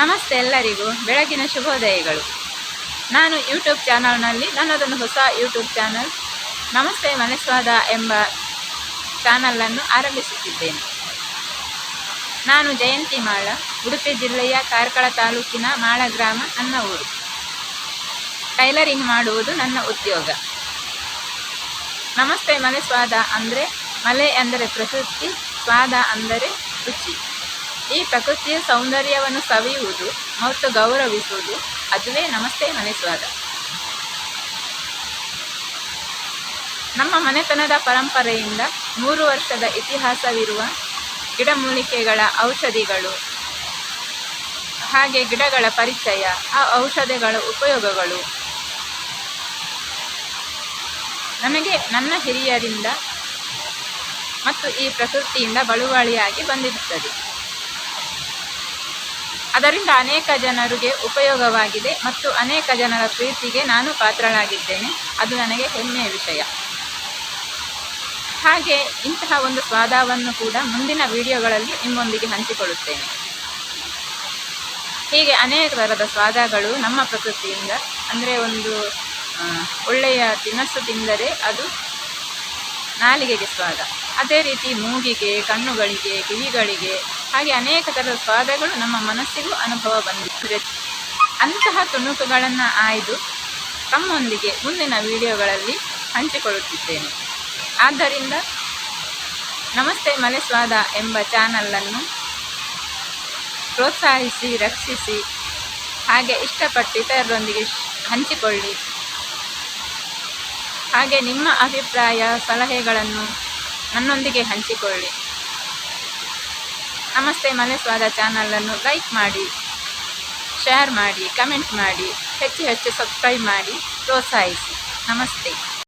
ನಮಸ್ತೆ ಎಲ್ಲರಿಗೂ. ಬೆಳಗಿನ ಶುಭೋದಯಗಳು. ನಾನು ಯೂಟ್ಯೂಬ್ ಚಾನಲ್ನಲ್ಲಿ ನನ್ನದೊಂದು ಹೊಸ ಯೂಟ್ಯೂಬ್ ಚಾನಲ್, ನಮಸ್ತೆ ಮನಸ್ವಾದ ಎಂಬ ಚಾನಲನ್ನು ಆರಂಭಿಸುತ್ತಿದ್ದೇನೆ. ನಾನು ಜಯಂತಿ ಮಾಳ, ಉಡುಪಿ ಜಿಲ್ಲೆಯ ಕಾರ್ಕಳ ತಾಲೂಕಿನ ಮಾಳ ಗ್ರಾಮ ನನ್ನ ಊರು ಟೈಲರಿಂಗ್ ಮಾಡುವುದು ನನ್ನ ಉದ್ಯೋಗ. ನಮಸ್ತೆ ಮಲೆ ಸ್ವಾದ ಅಂದರೆ ಮಲೆ ಅಂದರೆ ಪ್ರಕೃತಿ, ಸ್ವಾದ ಅಂದರೆ ರುಚಿ. ಈ ಪ್ರಕೃತಿಯ ಸೌಂದರ್ಯವನ್ನು ಸವಿಯುವುದು, ಮತ್ತು ಗೌರವಿಸುವುದು. ಅದುವೇ ನಮಸ್ತೆ ಮನೆ ಸ್ವಾದ ನಮ್ಮ ಮನೆತನದ ಪರಂಪರೆಯಿಂದ ಮೂರು ವರ್ಷದ ಇತಿಹಾಸವಿರುವ ಗಿಡಮೂಲಿಕೆಗಳ ಔಷಧಿಗಳು, ಹಾಗೆ ಗಿಡಗಳ ಪರಿಚಯ, ಆ ಔಷಧಿಗಳ ಉಪಯೋಗಗಳು. ನನಗೆ ನನ್ನ ಹಿರಿಯರಿಂದ ಮತ್ತು ಈ ಪ್ರಕೃತಿಯಿಂದ ಬಳುವಳಿಯಾಗಿ ಬಂದಿರುತ್ತದೆ. ಅದರಿಂದ ಅನೇಕ ಜನರಿಗೆ ಉಪಯೋಗವಾಗಿದೆ ಮತ್ತು ಅನೇಕ ಜನರ ಪ್ರೀತಿಗೆ ನಾನು ಪಾತ್ರಳಾಗಿದ್ದೇನೆ. ಅದು ನನಗೆ ಹೆಮ್ಮೆಯ ವಿಷಯ. ಹಾಗೆ ಇಂತಹ ಒಂದು ಸ್ವಾದವನ್ನು ಕೂಡ ಮುಂದಿನ ವಿಡಿಯೋಗಳಲ್ಲಿ ನಿಮ್ಮೊಂದಿಗೆ ಹಂಚಿಕೊಳ್ಳುತ್ತೇನೆ. ಹೀಗೆ ಅನೇಕ ಥರದ ಸ್ವಾದಗಳು ನಮ್ಮ ಪ್ರಕೃತಿಯಿಂದ, ಅಂದರೆ ಒಂದು ಒಳ್ಳೆಯ ತಿನಸು ತಿಂದರೆ ಅದು ನಾಲಿಗೆಗೆ ಸ್ವಾದ. ಅದೇ ರೀತಿ ಮೂಗಿಗೆ, ಕಣ್ಣುಗಳಿಗೆ, ಕಿವಿಗಳಿಗೆ ಹಾಗೆ ಅನೇಕ ಥರದ ಸ್ವಾದಗಳು ನಮ್ಮ ಮನಸ್ಸಿಗೂ ಅನುಭವ ಬಂದಿದೆ. ಅಂತಹ ತುಣುಕುಗಳನ್ನು ಆಯ್ದು ತಮ್ಮೊಂದಿಗೆ ಮುಂದಿನ ವಿಡಿಯೋಗಳಲ್ಲಿ ಹಂಚಿಕೊಳ್ಳುತ್ತಿದ್ದೇನೆ. ಆದ್ದರಿಂದ ನಮಸ್ತೆ ಮಲೆ ಸ್ವಾದ ಎಂಬ ಚಾನಲನ್ನು ಪ್ರೋತ್ಸಾಹಿಸಿ, ರಕ್ಷಿಸಿ, ಹಾಗೆ ಇಷ್ಟಪಟ್ಟು ಇತರರೊಂದಿಗೆ ಹಂಚಿಕೊಳ್ಳಿ. ಹಾಗೆ ನಿಮ್ಮ ಅಭಿಪ್ರಾಯ, ಸಲಹೆಗಳನ್ನು ನನ್ನೊಂದಿಗೆ ಹಂಚಿಕೊಳ್ಳಿ. ನಮಸ್ತೆ ಮಲೆಸ್ವಾದ ಚಾನಲನ್ನು ಲೈಕ್ ಮಾಡಿ, ಶೇರ್ ಮಾಡಿ, ಕಮೆಂಟ್ ಮಾಡಿ, ಹೆಚ್ಚು ಹೆಚ್ಚು ಸಬ್ಸ್ಕ್ರೈಬ್ ಮಾಡಿ, ಪ್ರೋತ್ಸಾಹಿಸಿ. ನಮಸ್ತೆ.